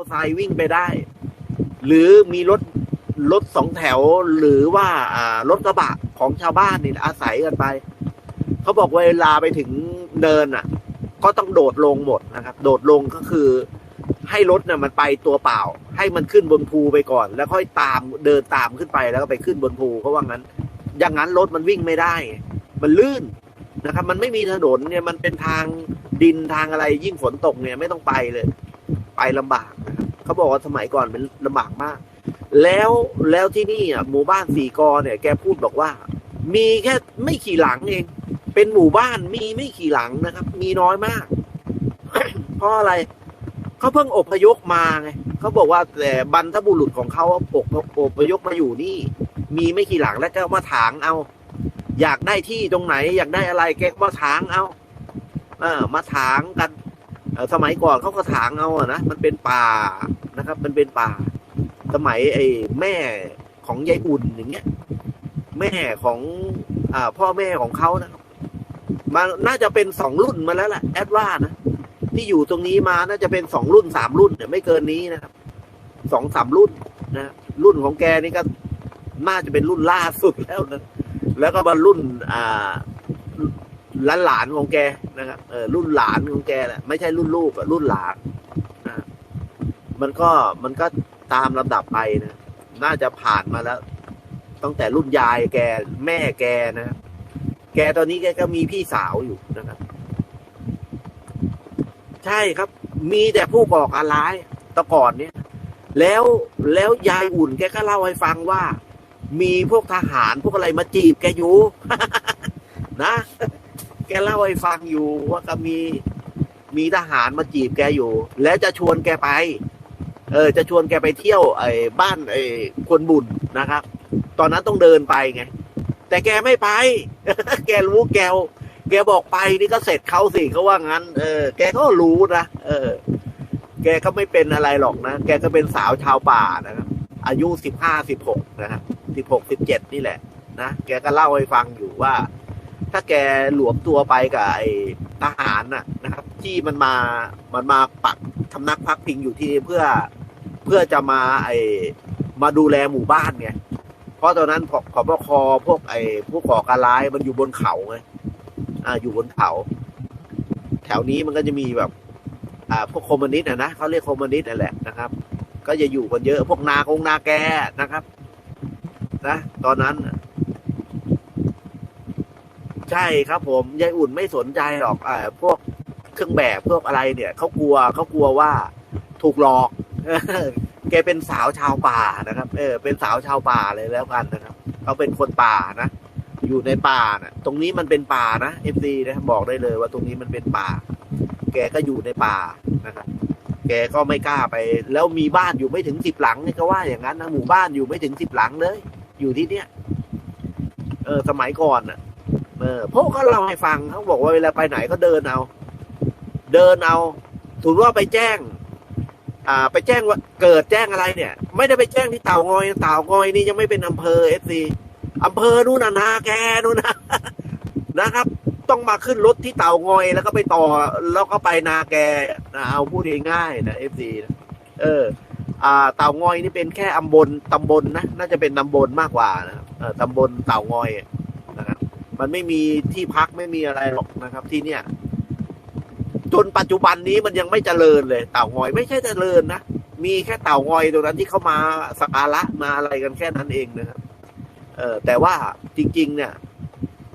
อร์ไซค์วิ่งไปได้ หรือมีรถรถสองแถวหรือว่ารถกระบะของชาวบ้านนี่อาศัยกันไป เขาบอกเวลาไปถึงเนินอะ ก็ต้องโดดลงหมดนะครับ โดดลงก็คือ ให้รถน่ะมันไปตัวเปล่า ให้มันขึ้นบนภูไปก่อน แล้วค่อยตามเดินตามขึ้นไปแล้วก็ไปขึ้นบนภูเขาว่างั้น อย่างนั้นรถมันวิ่งไม่ได้ มันลื่นนะครับ มันไม่มีถนนเนี่ยมันเป็นทางดินทางอะไรยิ่งฝนตกเนี่ยไม่ต้องไปเลย ไปลำบาก เขาบอกว่าสมัยก่อนเป็นลำบากมาก แล้วแล้วที่นี่อะหมู่บ้านสี่กอเนี่ยแกพูดบอกว่า มีแค่ไม่ขี่หลังเอง เป็นหมู่บ้านมีไม่ขี่หลังนะครับ มีน้อยมาก เพราะอะไรเขาเพิ่งอพยพมาไงเขาบอกว่าแต่บรรพบุรุษของเขาอพอพยพมาอยู่นี่ มีไม่กี่หลังแล้วก็มาถางเอา อยากได้ที่ตรงไหน อยากได้อะไรแกก็มาถางเอาเออมาถางกันสมัยก่อนเขาก็ถางเอาอะนะ มันเป็นป่า นะครับ มันเป็นป่า สมัยไอ้แม่ของยายอุ่นอย่างเงี้ย แม่ของอ่าพ่อแม่ของเขานะครับมันน่าจะเป็นสองรุ่นมาแล้วแหละแอดว่านะที่อยู่ตรงนี้มาน่าจะเป็นสองรุ่นสามรุ่นเนี่ยไม่เกินนี้นะครับสองสามรุ่นนะรุ่นของแกนี่ก็น่าจะเป็นรุ่นล่าสุดแล้วนะแล้วก็มารุ่นอ่าหลานหลานของแกนะครับเออรุ่นหลานของแกแหละไม่ใช่รุ่นลูกอะรุ่นหลาน มันก็มันก็ตามลำดับไปนะ น่าจะผ่านมาแล้ว ตั้งแต่รุ่นยายแกแม่แกนะ แกตอนนี้แกก็มีพี่สาวอยู่นะครับ ใช่ครับ มีแต่ผู้ก่อการร้ายตะก่อนเนี่ย แล้วแล้วยายอุ่นแกก็เล่าให้ฟังว่า มีพวกทหารพวกอะไรมาจีบแกอยู่ นะ แกเล่าให้ฟังอยู่ว่าก็มีมีทหารมาจีบแกอยู่ แล้วจะชวนแกไป เออจะชวนแกไปเที่ยวไอ้บ้านไอ้คนบุญนะครับ ตอนนั้นต้องเดินไปไง แต่แกไม่ไป แกรู้แกวแกบอกไปนี่ก็เสร็จเขาสิเขาว่างั้น เออ แกก็รู้นะเออ แกก็ไม่เป็นอะไรหรอกนะ แกก็เป็นสาวชาวป่านะครับ อายุสิบห้าสิบหกนะครับสิบหกสิบเจ็ดนี่แหละ นะ แกก็เล่าให้ฟังอยู่ว่า ถ้าแกหลวมตัวไปกับไอ้ทหารน่ะนะครับ ที่มันมา มันมาปักทำนักพักพิงอยู่ที่เพื่อ เพื่อจะมาไอมาดูแลหมู่บ้านไงเพราะตอนนั้นขอขอปคพวกไอ้พวกก่อการร้ายมันอยู่บนเขาไงอ่าอยู่บนเขา แถวนี้มันก็จะมีแบบอ่าพวกคอมมิวนิสต์อะนะเขาเรียกคอมมิวนิสต์นั่นแหละนะครับ ก็จะอยู่กันเยอะพวกนาคงนาแกนะครับ นะ ตอนนั้น ใช่ครับผมยายอุ่นไม่สนใจหรอกอ่าพวกเครื่องแบบพวกอะไรเนี่ยเขากลัวเขากลัวว่าถูกหลอก แกเป็นสาวชาวป่านะครับ เออ เป็นสาวชาวป่าเลยแล้วกันนะครับเขาเป็นคนป่านะ อยู่ในป่านะตรงนี้มันเป็นป่านะเอฟซีนะบอกได้เลยว่าตรงนี้มันเป็นป่า แกก็อยู่ในป่านะครับ แกก็ไม่กล้าไป แล้วมีบ้านอยู่ไม่ถึงสิบหลังนี่ก็ว่าอย่างนั้นนะหมู่บ้านอยู่ไม่ถึงสิบหลังเลย อยู่ที่เนี้ย เออ สมัยก่อนอะ เออพวกเขาเล่าให้ฟังเขาบอกว่าเวลาไปไหนก็เดินเอา เดินเอาถือว่าไปแจ้ง อ่า ไปแจ้งว่าเกิดแจ้งอะไรเนี่ย ไม่ได้ไปแจ้งที่เต่างอยเต่างอยนี่ยังไม่เป็นอำเภอเอฟซีอำเภอนู่นนะนาแกนู่นนะนะครับ ต้องมาขึ้นรถที่เต่างอยแล้วก็ไปต่อแล้วก็ไปนาแกนะเอาพูดง่ายๆนะเอฟซีนะเออ อ่า เต่างอยนี่เป็นแค่อำบลตำบลนะน่าจะเป็นตำบลมากกว่านะครับเออตำบลเต่างอยนะครับมันไม่มีที่พักไม่มีอะไรหรอกนะครับ ที่เนี่ย จนปัจจุบันนี้มันยังไม่เจริญเลย เต่างอยไม่ใช่เจริญนะมีแค่เต่างอยตรงนั้นที่เขามาสักการะมาอะไรกันแค่นั้นเองนะครับเออแต่ว่าจริง ๆ เนี่ย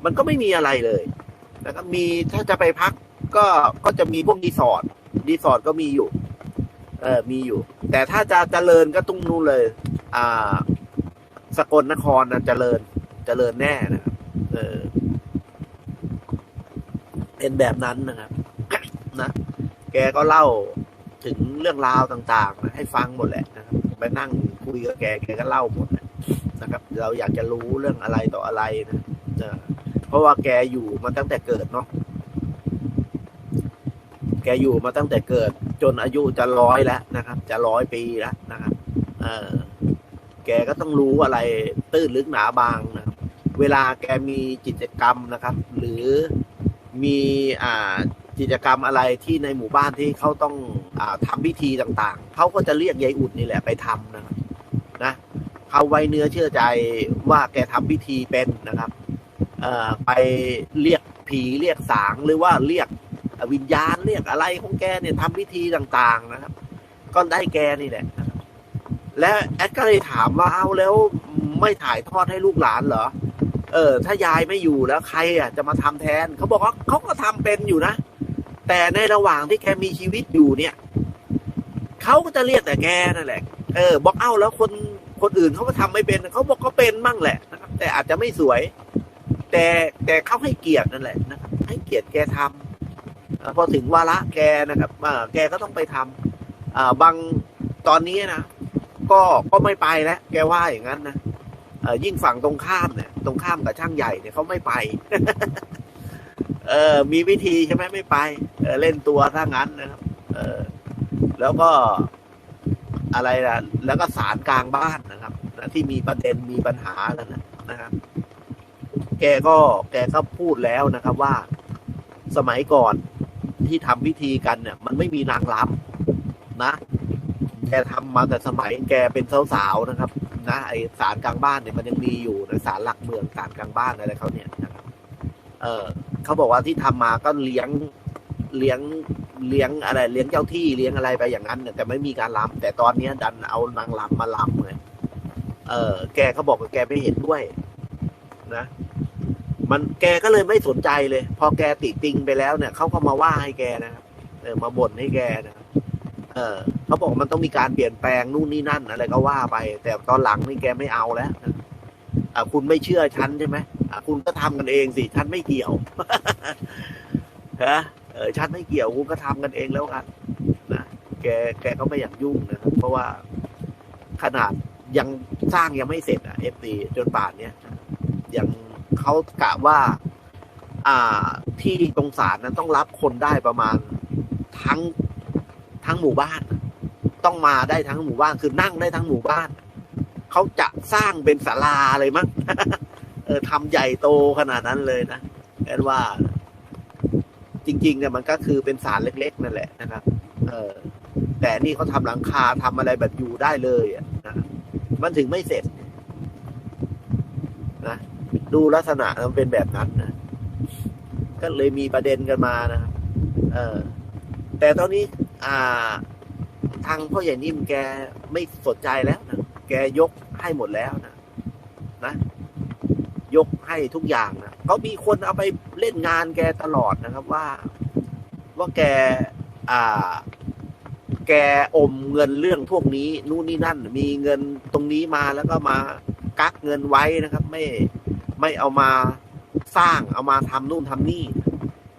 มันก็ไม่มีอะไรเลยนะครับมีถ้าจะไปพักก็ก็จะมีพวกรีสอร์ทรีสอร์ทก็มีอยู่ เออมีอยู่ แต่ถ้าจะเจริญก็ตุ้งนู่นเลย อ่า สกลนครนะเจริญเจริญแน่นะครับเออเป็นแบบนั้นนะครับ นะ แกก็เล่าถึงเรื่องราวต่างๆนะให้ฟังหมดแหละนะครับไปนั่งคุยกับแกแกก็เล่าหมดนะครับ เราอยากจะรู้เรื่องอะไรต่ออะไรนะเพราะว่าแกอยู่มาตั้งแต่เกิดเนาะแกอยู่มาตั้งแต่เกิด จนอายุจะร้อยแล้วนะครับ จะร้อยปีแล้วนะครับเออแกก็ต้องรู้อะไร ตื้นลึกหนาบางนะเวลาแกมีกิจกรรมนะครับ หรือมีอ่า กิจกรรมอะไรที่ในหมู่บ้านที่เขาต้องอาทำพิธีต่างๆ เขาก็จะเรียกยายอุ่นนี่แหละไปทำนะครับนะเขาไว้เนื้อเชื่อใจว่าแกทำพิธีเป็นนะครับไปเรียกผีเรียกสางหรือว่าเรียกวิญญาณเรียกอะไรของแกเนี่ยทำพิธีต่างๆนะครับ ก็ได้แกนี่แหละ และแอดก็เลยถามว่าเอาแล้วไม่ถ่ายทอดให้ลูกหลานเหรอ เออ ถ้ายายไม่อยู่แล้วใครอะจะมาทำแทน เขาบอกว่าเขาก็ทำเป็นอยู่นะ แต่ในระหว่างที่แกมีชีวิตอยู่เนี่ยเขาก็จะเรียกแต่แกนั่นแหละ เออบอกเอ้าแล้วคนคนอื่นเขาก็ทำไม่เป็นเขาบอกก็เป็นมั่งแหละนะครับ แต่อาจจะไม่สวย แต่แต่เขาให้เกียรตินั่นแหละนะครับ ให้เกียรติแกทำเอ่อพอถึงวาระแกนะครับแกก็ต้องไปทำอ่าบางตอนนี้นะก็ก็ไม่ไปแล้วแกว่าอย่างนั้นนะยิ่งฝั่งตรงข้ามเนี่ย ตรงข้ามกับช่างใหญ่เนี่ยเขาไม่ไป เออมีวิธีใช่ไหมไม่ไปเออเล่นตัวถ้างั้นนะครับ เออ แล้วก็อะไรล่ะแล้วก็สารกลางบ้านนะครับนะที่มีประเด็นมีปัญหากันนะนะครับ แกก็แกก็พูดแล้วนะครับว่าสมัยก่อนที่ทำพิธีกันเนี่ย มันไม่มีนางรำนะ แกทำมาแต่สมัยแกเป็นสาวๆนะครับ นะไอสารกลางบ้านเนี่ยมันยังมีอยู่นะสารหลักเมืองสารกลางบ้านอะไรเขาเนี่ยนะครับ เออ เขาบอกว่าที่ทำมาก็เลี้ยงเลี้ยงเลี้ยงอะไร เลี้ยงเจ้าที่เลี้ยงอะไรไปอย่างนั้นแต่ไม่มีการรำแต่ตอนเนี้ย ดันเอานางรำมาลำเลยเออ แกเขาบอกว่าแกไม่เห็นด้วย นะ มันแกก็เลยไม่สนใจเลย พอแกติติงไปแล้วเนี่ยเขาก็มาว่าให้แกนะครับเออมาบ่นให้แกนะครับเออเขาบอกมันต้องมีการเปลี่ยนแปลงนู่นนี่นั่นอะไรก็ว่าไป แต่ตอนหลังนี่แกไม่เอาแล้วนะ อ่าคุณไม่เชื่อฉันใช่ไหมอ่าคุณก็ทำกันเองสิฉันไม่เกี่ยวฮะเออฉันไม่เกี่ยวคุณก็ทำกันเองแล้วกันนะแกแกก็ไม่อยากยุ่งนะครับ เพราะว่าขนาดยังสร้างยังไม่เสร็จอะเอฟดีจนป่านเนี้ยยังเขากะว่า อ่าที่ตรงศาลนั้นต้องรับคนได้ประมาณทั้งทั้งหมู่บ้าน ต้องมาได้ทั้งหมู่บ้านคือนั่งได้ทั้งหมู่บ้าน เขาจะสร้างเป็นศาลาเลยมั้งเออทำใหญ่โตขนาดนั้นเลยนะแอนว่า จริง ๆ เนี่ยมันก็คือเป็นศาลเล็ก ๆ นั่นแหละนะครับ เออ แต่นี่เขาทำหลังคาทำอะไรแบบอยู่ได้เลยอะนะมันถึงไม่เสร็จนะดูลักษณะมันเป็นแบบนั้นนะก็เลยมีประเด็นกันมานะครับเออ แต่ตอนนี้ อ่า ทางพ่อใหญ่นิ่มแกไม่สนใจแล้วนะแกยก ให้หมดแล้วนะนะ ยกให้ทุกอย่างนะเขามีคนเอาไปเล่นงานแกตลอดนะครับว่า ว่าแก อ่า แกอมเงินเรื่องพวกนี้ นู่นนี่นั่น มีเงินตรงนี้มาแล้วก็มากักเงินไว้นะครับ ไม่ไม่เอามาสร้างเอามาทำนู่นทำนี่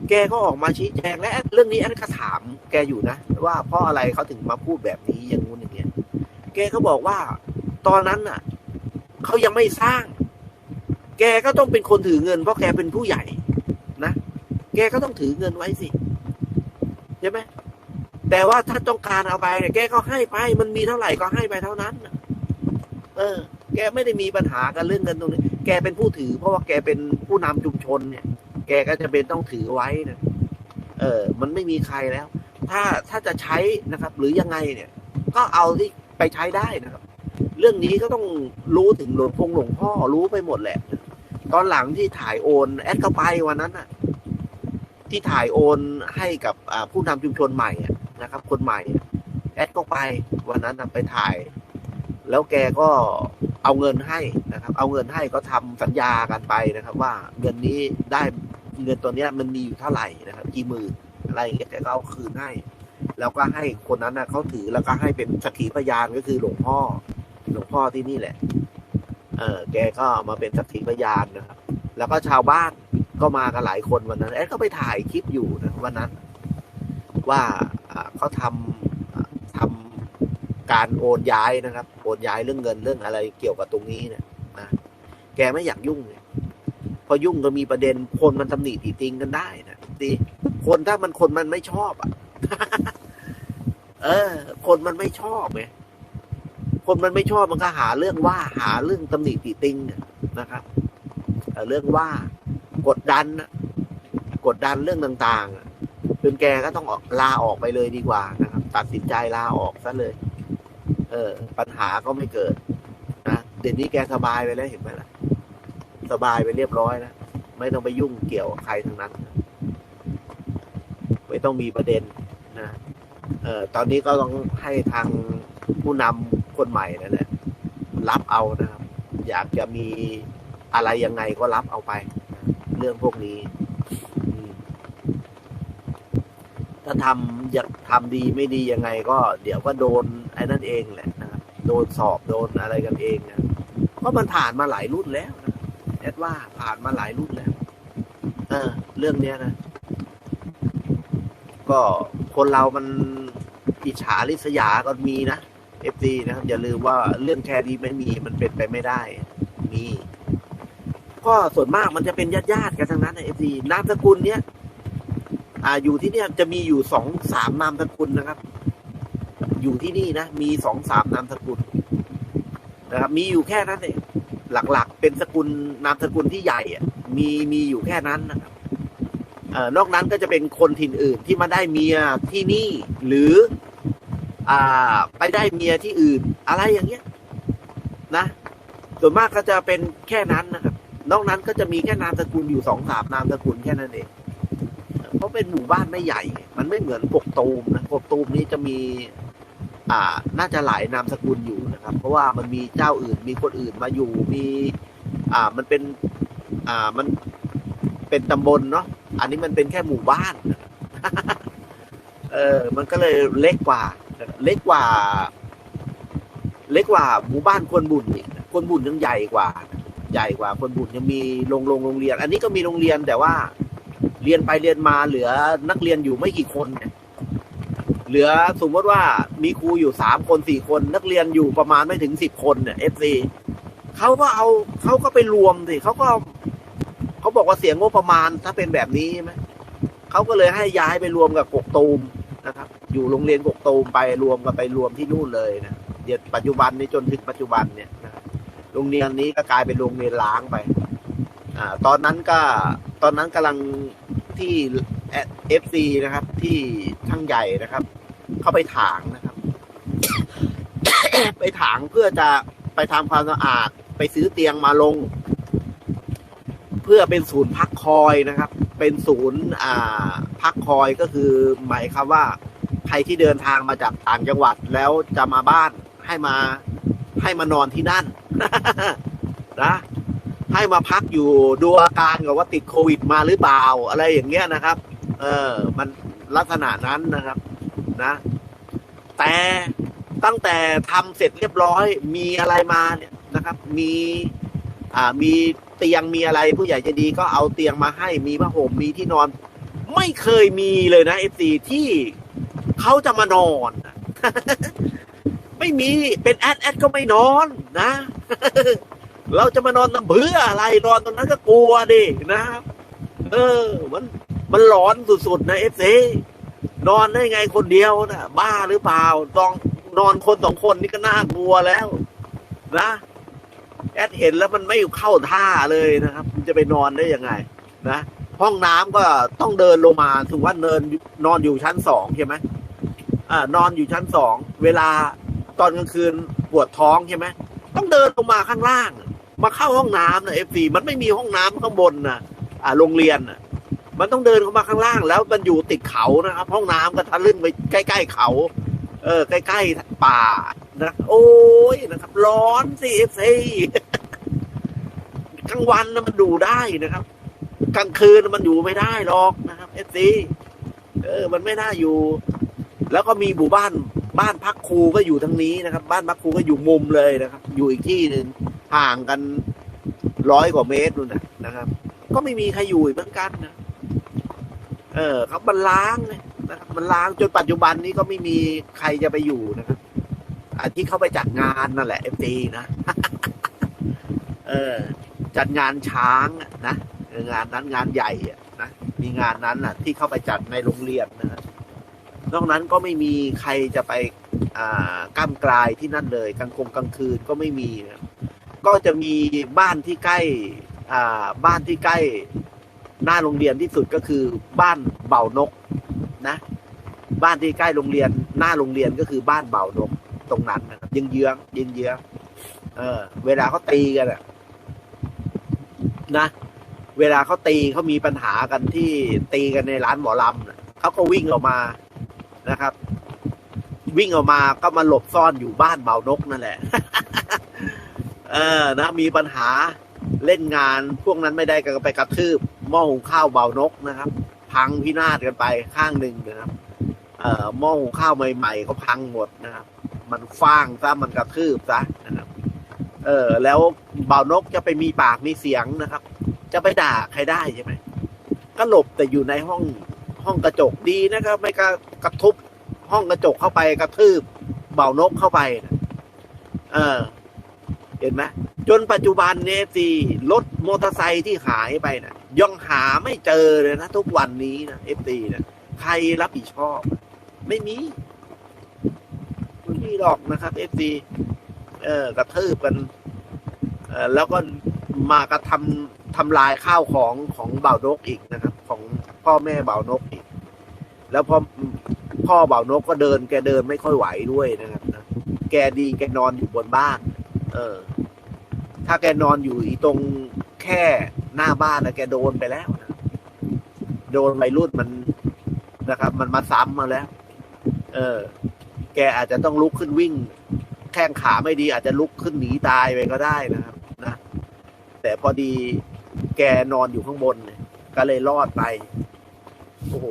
แกก็ออกมาชี้แจงและเรื่องนี้อันก็ถาม แกอยู่นะว่าเพราะอะไรเขาถึงมาพูดแบบนี้อย่างงู้นอย่างเงี้ย แกก็บอกว่า ตอนนั้นน่ะเขายังไม่สร้าง แกก็ต้องเป็นคนถือเงิน เพราะแกเป็นผู้ใหญ่นะแกก็ต้องถือเงินไว้สิใช่ไหมแต่ว่าถ้าต้องการเอาไปเนี่ยแกก็ให้ไป มันมีเท่าไหร่ก็ให้ไปเท่านั้นเออ แกไม่ได้มีปัญหากันเรื่องเงินตรงนี้ แกเป็นผู้ถือ เพราะว่าแกเป็นผู้นำชุมชนเนี่ย แกก็จะเป็นต้องถือไว้นะเออ มันไม่มีใครแล้ว ถ้าถ้าจะใช้นะครับ หรือยังไงเนี่ย ก็เอาที่ไปใช้ได้นะครับ เรื่องนี้ก็ต้องรู้ถึงหลวงพงหลวงพ่อรู้ไปหมดแหละ ตอนหลังที่ถ่ายโอนแอดเข้าไปวันนั้นน่ะที่ถ่ายโอนให้กับผู้นำชุมชนใหม่นะครับ คนใหม่ แอดก็ไปวันนั้นนไปถ่าย แล้วแกก็เอาเงินให้นะครับ เอาเงินให้ก็ทำสัญญากันไปนะครับ ว่าเงินนี้ได้เงินตัวเนี้ยมันมีอยู่เท่าไหร่นะครับกี่หมื่นอะไรอย่างเงี้ยแกก็เอาคืนให้ แล้วก็ให้คนนั้นนะเขาถือแล้วก็ให้เป็นสักขีพยานก็คือหลวงพ่อ หลวงพ่อที่นี่แหละ เออ แกก็มาเป็นสักขีพยานนะครับ แล้วก็ชาวบ้านก็มากันหลายคนวันนั้นแอดก็ไปถ่ายคลิปอยู่นะวันนั้น ว่าเขาทำอ่าทำการโอนย้ายนะครับ โอนย้ายเรื่องเงินเรื่องอะไรเกี่ยวกับตรงนี้เนี่ยนะแกไม่อยากยุ่งเลยพอยุ่งก็มีประเด็นคนมันตำหนิตีติงกันได้นะดีคนถ้ามันคนมันไม่ชอบอะ เออ คนมันไม่ชอบไง คนมันไม่ชอบมันก็หาเรื่องว่าหาเรื่องตำหนิติติงนะครับเรื่องว่ากดดันนะกดดันเรื่องต่างๆอะจนแกก็ต้องลาออกไปเลยดีกว่านะครับ ตัดสินใจลาออกซะเลย เออ ปัญหาก็ไม่เกิดนะเดี๋ยวนี้แกสบายไปแล้วเห็นไหมล่ะ สบายไปเรียบร้อยแล้วไม่ต้องไปยุ่งเกี่ยวใครทั้งนั้น ไม่ต้องมีประเด็นนะเออตอนนี้ก็ต้องให้ทางผู้นำ คนใหม่นั่นแหละรับเอานะครับ อยากจะมีอะไรยังไงก็รับเอาไป เรื่องพวกนี้ ถ้าทำอยากทำดีไม่ดียังไงก็ เดี๋ยวก็โดนไอ้นั่นเองแหละนะครับโดนสอบโดนอะไรกันเองนะเพราะมันผ่านมาหลายรุ่นแล้วนะแอดว่าผ่านมาหลายรุ่นแล้วเออ เรื่องเนี้ยนะ ก็คนเรามันอิจฉาริษยาก็มีนะ เอฟซีนะครับ อย่าลืมว่าเรื่องแค่นี้ไม่มีมันเป็นไปไม่ได้ มีก็ส่วนมากมันจะเป็นญาติญาติๆกันทั้งนั้นเอฟซีนามสกุลเนี้ยอ่าอยู่ที่เนี่ยจะมีอยู่สองสามนามสกุลนะครับ อยู่ที่นี่นะมีสองสามนามสกุลนะครับ มีอยู่แค่นั้นเองหลักๆ เป็นสกุลนามสกุลที่ใหญ่อะมีมีอยู่แค่นั้นนะครับเอ่อนอกนั้นก็จะเป็นคนถิ่นอื่นที่มาได้เมียที่นี่ หรือ อ่า ไปได้เมียที่อื่น อะไรอย่างเงี้ย นะส่วนมากก็จะเป็นแค่นั้นนะครับ นอกนั้นก็จะมีแค่นามสกุลอยู่สองสามนามสกุลแค่นั้นเองเพราะเป็นหมู่บ้านไม่ใหญ่ มันไม่เหมือนกกตูมนะกกตูมนี้จะมี อ่า น่าจะหลายนามสกุลอยู่นะครับ เพราะว่ามันมีเจ้าอื่น มีคนอื่นมาอยู่ มี อ่า มันเป็น อ่า มันเป็นตำบลเนาะ อันนี้มันเป็นแค่หมู่บ้าน เออ มันก็เลยเล็กกว่า เล็กกว่า เล็กกว่าหมู่บ้านคนบุญอีกคนบุญยังใหญ่กว่า ใหญ่กว่า คนบุญยังมีโรงโรงโรงเรียน อันนี้ก็มีโรงเรียนแต่ว่า เรียนไปเรียนมาเหลือนักเรียนอยู่ไม่กี่คนเนี่ยเหลือสมมติว่ามีครูอยู่สามคนสี่คน นักเรียนอยู่ประมาณไม่ถึงสิบคนเนี่ยเอฟซีเขาก็เอาเขาก็ไปรวมสิเขาก็เขาบอกว่าเสียงงบประมาณถ้าเป็นแบบนี้ใช่ไหมเขาก็เลยให้ย้ายไปรวมกับกกตูม อยู่โรงเรียนกกตูมไปรวมกันไปรวมที่นู่นเลยนะเดี๋ยวปัจจุบันนี้จนถึงปัจจุบันเนี่ยนะโรงเรียนนี้ก็กลายเป็นโรงเรียนล้างไปอ่าตอนนั้นก็ตอนนั้นกำลังที่เอฟซีนะครับ ที่ช่างใหญ่นะครับ เข้าไปถางนะครับ ไปถางเพื่อจะไปทำความสะอาดไปซื้อเตียงมาลง เพื่อเป็นศูนย์พักคอยนะครับ เป็นศูนย์อ่าพักคอยก็คือหมายความว่า ใครที่เดินทางมาจากต่างจังหวัดแล้วจะมาบ้านให้มาให้มานอนที่นั่นนะให้มาพักอยู่ดูอาการกับว่าติดโควิดมาหรือเปล่าอะไรอย่างเงี้ยนะครับ เออ มันลักษณะนั้นนะครับนะ แต่ตั้งแต่ทำเสร็จเรียบร้อย มีอะไรมาเนี่ยนะครับ มี อ่ามีเตียงมีอะไรผู้ใหญ่จะดีก็เอาเตียงมาให้มีผ้าห่มมีที่นอน ไม่เคยมีเลยนะเอฟซีที่ เขาจะมานอน ไม่มีเป็นแอดแอดก็ไม่นอนนะ เราจะมานอนทำเพื่ออะไรนอนตรงนั้นก็กลัวดินะครับเออ มันมันหลอนสุดๆนะเอฟซีนอนได้ไงคนเดียวนะบ้าหรือเปล่าต้องนอนคนสองคนนี่ก็น่ากลัวแล้ว นะแอดเห็นแล้วมันไม่เข้าท่าเลยนะครับจะไปนอนได้ยังไง นะห้องน้ำก็ต้องเดินลงมาถึงว่าเนินนอนอยู่ชั้นสองใช่ไหม อนอนอยู่ชั้นสอง เวลาตอนกลางคืนปวดท้องใช่ไหมต้องเดินลงมาข้างล่าง มาเข้าห้องน้ำนะเอฟซีมันไม่มีห้องน้ำข้างบนนะอ่าโรงเรียนนะมันต้องเดินเข้ามาข้างล่าง แล้วมันอยู่ติดเขานะครับ ห้องน้ำก็ทะลึ่งไปใกล้ ๆเขา เออ ใกล้ๆป่านะโอ้ยนะครับ ร้อนสิเอฟซีกลางวันนะมันดูได้นะครับ กลางคืนมันอยู่ไม่ได้หรอกนะครับเอฟซีเออ มันไม่น่าอยู่ แล้วก็มีหมู่บ้านบ้านพักครูก็อยู่ทางนี้นะครับ บ้านพักครูก็อยู่มุมเลยนะครับ อยู่อีกที่หนึ่งห่างกันร้อยกว่าเมตรนู่นนะครับ ก็ไม่มีใครอยู่เหมือนกันนะเออครับมันล้างเนะครับมันล้างจนปัจจุบันนี้ก็ไม่มีใครจะไปอยู่นะครับอันที่เขาไปจัดงานนั่นแหละเอฟซีนะเออ จัดงานช้างนะงานนั้นงานใหญ่นะมีงานนั้นอะ ที่เข้าไปจัดในโรงเรียนนะ นอกนั้นก็ไม่มีใครจะไปก้ามกลายที่นั่นเลยกลางคงกลางคืนก็ไม่มีก็จะมีบ้านที่ใกล้บ้านที่ใกล้หน้าโรงเรียนที่สุดก็คือบ้านเบานกนะ บ้านที่ใกล้โรงเรียนหน้าโรงเรียนก็คือบ้านเบานกตรงนั้นนะครับยิงเยื้องยิงเยื้องเออ เวลาเขาตีกันอะนะเวลาเขาตีเขามีปัญหากันที่ตีกันในร้านหมอลำนะเขาก็วิ่งออกมา นะครับ วิ่งออกมาก็มาหลบซ่อนอยู่บ้านเบานกนั่นแหละ เออนะ มีปัญหาเล่นงานพวกนั้นไม่ได้ก็ไปกระทืบหม้อหุงข้าวเบานกนะครับ พังพินาศกันไปข้างหนึ่งนะครับ เอ่อหม้อหุงข้าวใหม่ๆก็พังหมดนะครับ มันฟางซะมันกระทืบซะนะครับเออแล้วเบานกจะไปมีปากมีเสียงนะครับ จะไปด่าใครได้ใช่ไหมก็หลบแต่อยู่ในห้อง ห้องกระจกดีนะครับ ไม่กระกระทุบห้องกระจกเข้าไปกระทืบเบานกเข้าไปนะเออ เห็นไหมจนปัจจุบันเนี่ยสิรถมอเตอร์ไซค์ที่หายไปนะยังหาไม่เจอเลยนะทุกวันนี้นะเอฟซีนะใครรับผิดชอบ ไม่มีไม่มีหรอกนะครับเอฟซีเออกระทืบกัน เออแล้วก็มากระทำทำลายข้าวของของเบ่านกอีกนะครับ พ่อแม่เบานกอีก แล้วพอพ่อเบานกก็เดิน แกเดินไม่ค่อยไหวด้วยนะครับนะแกดีแกนอนอยู่บนบ้าน เออ ถ้าแกนอนอยู่อีตรงแค่หน้าบ้านนะแกโดนไปแล้วนะโดนวัยรุ่นมันนะครับ มันมาซ้ำมาแล้ว เออ แกอาจจะต้องลุกขึ้นวิ่ง แข้งขาไม่ดี อาจจะลุกขึ้นหนีตายไปก็ได้นะครับ นะ แต่พอดีแกนอนอยู่ข้างบนเนี่ยก็เลยรอดไป โอ้โห